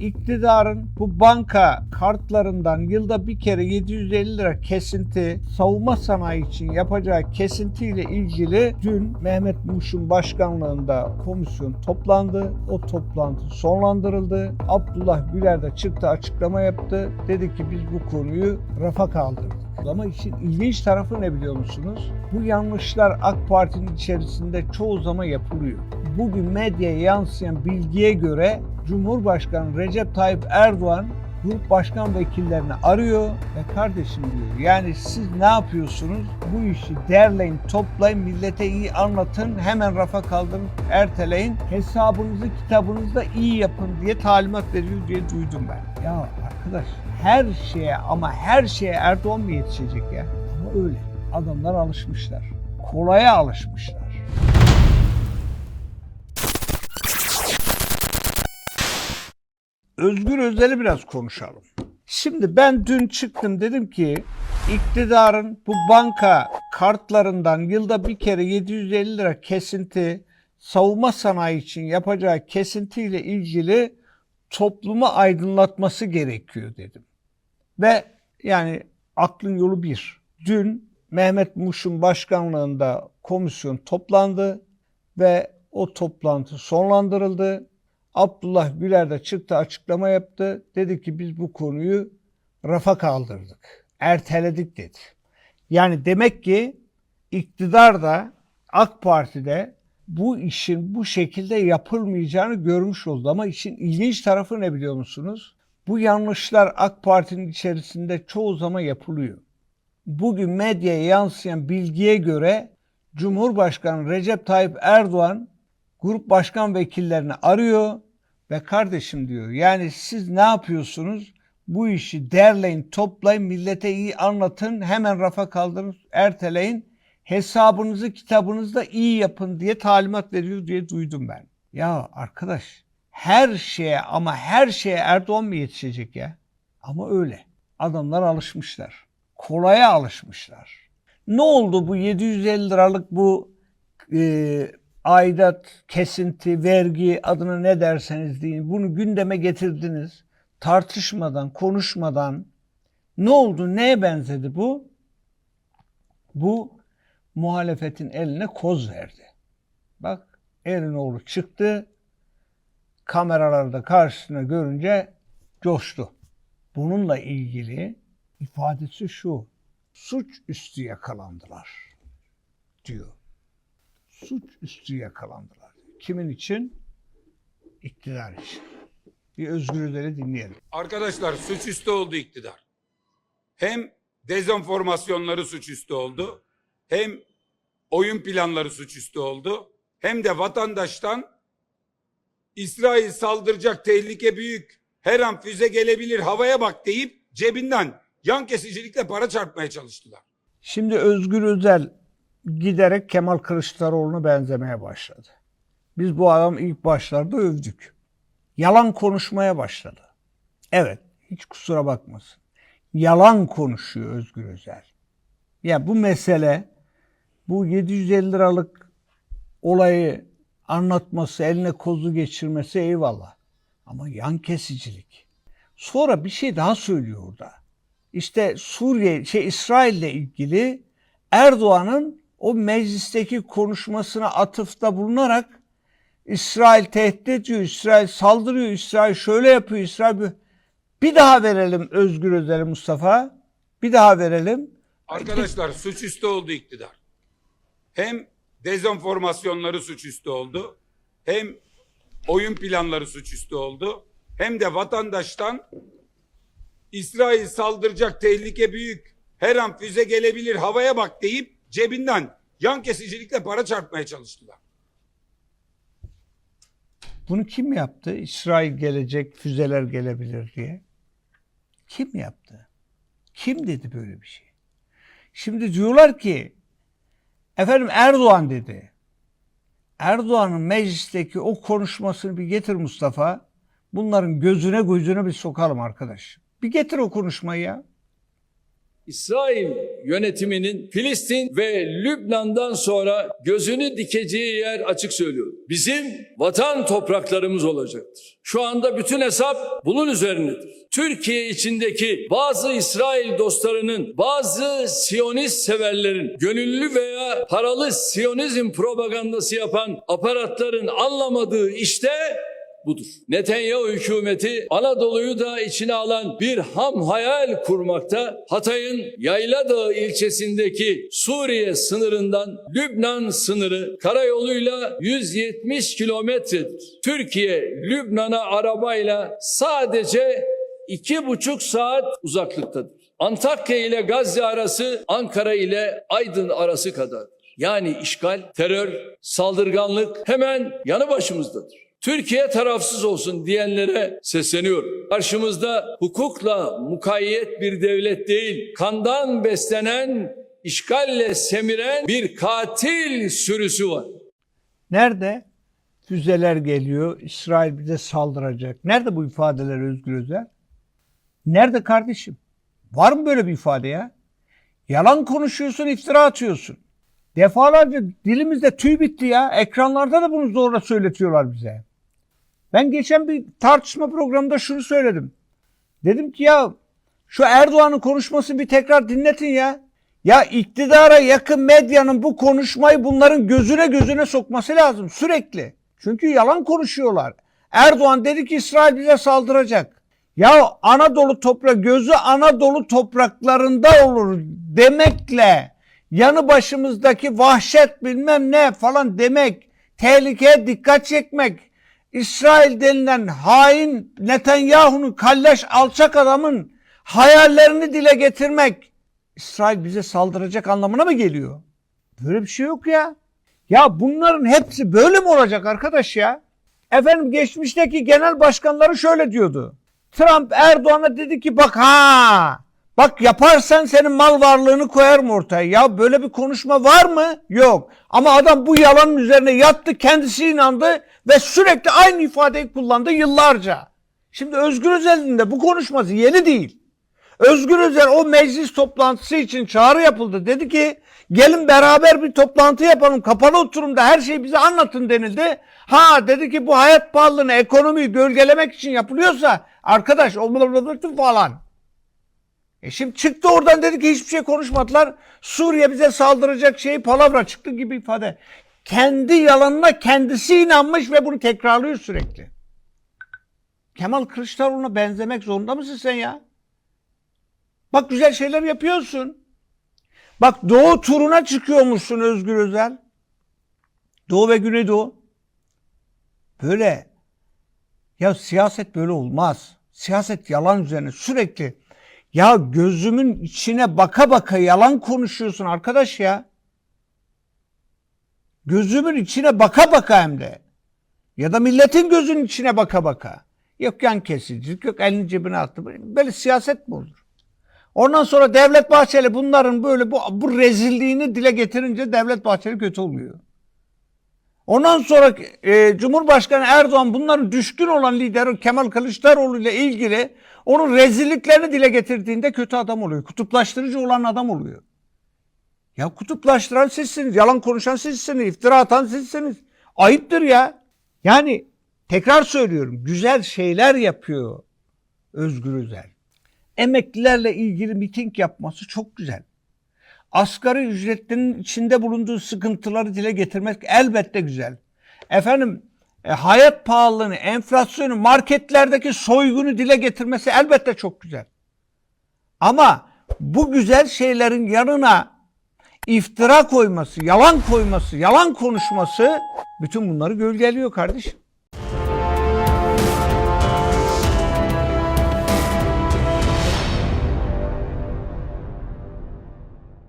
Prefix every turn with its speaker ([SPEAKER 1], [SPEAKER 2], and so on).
[SPEAKER 1] iktidarın bu banka kartlarından yılda bir kere 750 lira kesinti savunma sanayi için yapacağı kesintiyle ilgili dün Mehmet Muş'un başkanlığında komisyon toplandı. O toplantı sonlandırıldı. Abdullah Güler de çıktı açıklama yaptı. Dedi ki biz bu konuyu rafa kaldırdık. Ama işin ilginç tarafı ne biliyor musunuz? Bu yanlışlar AK Parti'nin içerisinde çoğu zaman yapılıyor. Bugün medyaya yansıyan bilgiye göre Cumhurbaşkanı Recep Tayyip Erdoğan grup başkan vekillerini arıyor ve kardeşim diyor yani siz ne yapıyorsunuz? Bu işi derleyin, toplayın, millete iyi anlatın, hemen rafa kaldırın, erteleyin. Hesabınızı, kitabınızda iyi yapın diye talimat veriyor diye duydum ben. Ya arkadaş her şeye ama her şeye Erdoğan mı yetişecek ya? Ama öyle. Adamlar alışmışlar. Kolaya alışmışlar. Özgür Özel'i biraz konuşalım. Şimdi ben dün çıktım dedim ki iktidarın bu banka kartlarından yılda bir kere 750 lira kesinti savunma sanayi için yapacağı kesintiyle ilgili toplumu aydınlatması gerekiyor dedim. Ve yani aklın yolu bir. Dün Mehmet Muş'un başkanlığında komisyon toplandı ve o toplantı sonlandırıldı. Abdullah Güler de çıktı açıklama yaptı. Dedi ki biz bu konuyu rafa kaldırdık. Erteledik dedi. Yani demek ki iktidar da AK Parti'de bu işin bu şekilde yapılmayacağını görmüş oldu. Ama işin ilginç tarafı ne biliyor musunuz? Bu yanlışlar AK Parti'nin içerisinde çoğu zaman yapılıyor. Bugün medyaya yansıyan bilgiye göre Cumhurbaşkanı Recep Tayyip Erdoğan grup başkan vekillerini arıyor ve kardeşim diyor yani siz ne yapıyorsunuz? Bu işi derleyin, toplayın, millete iyi anlatın, hemen rafa kaldırın, erteleyin. Hesabınızı, kitabınızda iyi yapın diye talimat veriyor diye duydum ben. Ya arkadaş her şeye ama her şeye Erdoğan mı yetişecek ya? Ama öyle. Adamlar alışmışlar. Kolaya alışmışlar. Ne oldu bu 750 liralık bu e, aidat, kesinti, vergi adına ne derseniz deyin. Bunu gündeme getirdiniz. Tartışmadan, konuşmadan. Ne oldu? Neye benzedi bu? Bu muhalefetin eline koz verdi. Bak Erinoğlu çıktı. Kameralarda karşısına görünce coştu. Bununla ilgili ifadesi şu. Suç üstü yakalandılar diyor suç üstü yakalandılar. Kimin için? İktidar için. Bir Özgür Özel'i dinleyelim.
[SPEAKER 2] Arkadaşlar suçüstü oldu iktidar. Hem dezenformasyonları suçüstü oldu. Hem oyun planları suçüstü oldu. Hem de vatandaştan İsrail saldıracak tehlike büyük. Her an füze gelebilir havaya bak deyip cebinden yan kesicilikle para çarpmaya çalıştılar.
[SPEAKER 1] Şimdi Özgür Özel giderek Kemal Kılıçdaroğlu'na benzemeye başladı. Biz bu adam ilk başlarda övdük. Yalan konuşmaya başladı. Evet, hiç kusura bakmasın. Yalan konuşuyor Özgür Özel. Ya bu mesele, bu 750 liralık olayı anlatması, eline kozu geçirmesi eyvallah. Ama yan kesicilik. Sonra bir şey daha söylüyor orada. İşte Suriye, şey İsrail'le ilgili Erdoğan'ın o meclisteki konuşmasına atıfta bulunarak İsrail tehdit ediyor, İsrail saldırıyor, İsrail şöyle yapıyor, İsrail böyle. Bir daha verelim Özgür Özel'i Mustafa. Bir daha verelim.
[SPEAKER 2] Arkadaşlar suçüstü oldu iktidar. Hem dezenformasyonları suçüstü oldu. Hem oyun planları suçüstü oldu. Hem de vatandaştan İsrail saldıracak tehlike büyük. Her an füze gelebilir havaya bak deyip cebinden yan kesicilikle para çarpmaya çalıştılar.
[SPEAKER 1] Bunu kim yaptı? İsrail gelecek, füzeler gelebilir diye. Kim yaptı? Kim dedi böyle bir şey? Şimdi diyorlar ki efendim Erdoğan dedi. Erdoğan'ın meclisteki o konuşmasını bir getir Mustafa. Bunların gözüne gözüne bir sokalım arkadaş. Bir getir o konuşmayı ya.
[SPEAKER 3] İsrail yönetiminin Filistin ve Lübnan'dan sonra gözünü dikeceği yer açık söylüyorum. Bizim vatan topraklarımız olacaktır. Şu anda bütün hesap bunun üzerinedir. Türkiye içindeki bazı İsrail dostlarının, bazı Siyonist severlerin, gönüllü veya paralı Siyonizm propagandası yapan aparatların anlamadığı işte budur. Netanyahu hükümeti Anadolu'yu da içine alan bir ham hayal kurmakta. Hatay'ın Yayladağ ilçesindeki Suriye sınırından Lübnan sınırı karayoluyla 170 kilometredir. Türkiye Lübnan'a arabayla sadece iki buçuk saat uzaklıktadır. Antakya ile Gazze arası Ankara ile Aydın arası kadar. Yani işgal, terör, saldırganlık hemen yanı başımızdadır. Türkiye tarafsız olsun diyenlere sesleniyorum. Karşımızda hukukla mukayyet bir devlet değil, kandan beslenen, işgalle semiren bir katil sürüsü var.
[SPEAKER 1] Nerede? Füzeler geliyor, İsrail bize saldıracak. Nerede bu ifadeler Özgür Özel? Nerede kardeşim? Var mı böyle bir ifade ya? Yalan konuşuyorsun, iftira atıyorsun. Defalarca dilimizde tüy bitti ya. Ekranlarda da bunu zorla söyletiyorlar bize. Ben geçen bir tartışma programında şunu söyledim. Dedim ki ya şu Erdoğan'ın konuşmasını bir tekrar dinletin ya. Ya iktidara yakın medyanın bu konuşmayı bunların gözüne gözüne sokması lazım sürekli. Çünkü yalan konuşuyorlar. Erdoğan dedi ki İsrail bize saldıracak. Ya Anadolu toprağı gözü Anadolu topraklarında olur demekle yanı başımızdaki vahşet bilmem ne falan demek, tehlikeye dikkat çekmek, İsrail denilen hain Netanyahu'nun kalleş alçak adamın hayallerini dile getirmek İsrail bize saldıracak anlamına mı geliyor? Böyle bir şey yok ya. Ya bunların hepsi böyle mi olacak arkadaş ya? Efendim geçmişteki genel başkanları şöyle diyordu. Trump Erdoğan'a dedi ki bak ha bak yaparsan senin mal varlığını koyarım ortaya. Ya böyle bir konuşma var mı? Yok. Ama adam bu yalanın üzerine yattı kendisi inandı ve sürekli aynı ifadeyi kullandı yıllarca. Şimdi Özgür Özel'in de bu konuşması yeni değil. Özgür Özel o meclis toplantısı için çağrı yapıldı. Dedi ki gelin beraber bir toplantı yapalım. Kapalı oturumda her şeyi bize anlatın denildi. Ha dedi ki bu hayat pahalılığını, ekonomiyi gölgelemek için yapılıyorsa arkadaş olmalı falan. E şimdi çıktı oradan dedi ki hiçbir şey konuşmadılar. Suriye bize saldıracak şey palavra çıktı gibi ifade. Kendi yalanına kendisi inanmış ve bunu tekrarlıyor sürekli. Kemal Kılıçdaroğlu'na benzemek zorunda mısın sen ya? Bak güzel şeyler yapıyorsun. Bak Doğu turuna çıkıyormuşsun Özgür Özel. Doğu ve Güneydoğu. Böyle. Ya siyaset böyle olmaz. Siyaset yalan üzerine sürekli. Ya gözümün içine baka baka yalan konuşuyorsun arkadaş ya. Gözümün içine baka baka hem de. Ya da milletin gözünün içine baka baka. Yok yan kesicilik, yok elini cebine attı. Böyle siyaset mi olur? Ondan sonra Devlet Bahçeli bunların böyle bu, bu rezilliğini dile getirince Devlet Bahçeli kötü oluyor. Ondan sonra e, Cumhurbaşkanı Erdoğan bunların düşkün olan lideri Kemal Kılıçdaroğlu ile ilgili onun rezilliklerini dile getirdiğinde kötü adam oluyor. Kutuplaştırıcı olan adam oluyor. Ya kutuplaştıran sizsiniz, yalan konuşan sizsiniz, iftira atan sizsiniz. Ayıptır ya. Yani tekrar söylüyorum güzel şeyler yapıyor Özgür Özel emeklilerle ilgili miting yapması çok güzel. Asgari ücretlinin içinde bulunduğu sıkıntıları dile getirmek elbette güzel. Efendim e, hayat pahalılığını, enflasyonu, marketlerdeki soygunu dile getirmesi elbette çok güzel. Ama bu güzel şeylerin yanına iftira koyması, yalan koyması, yalan konuşması bütün bunları gölgeliyor kardeşim.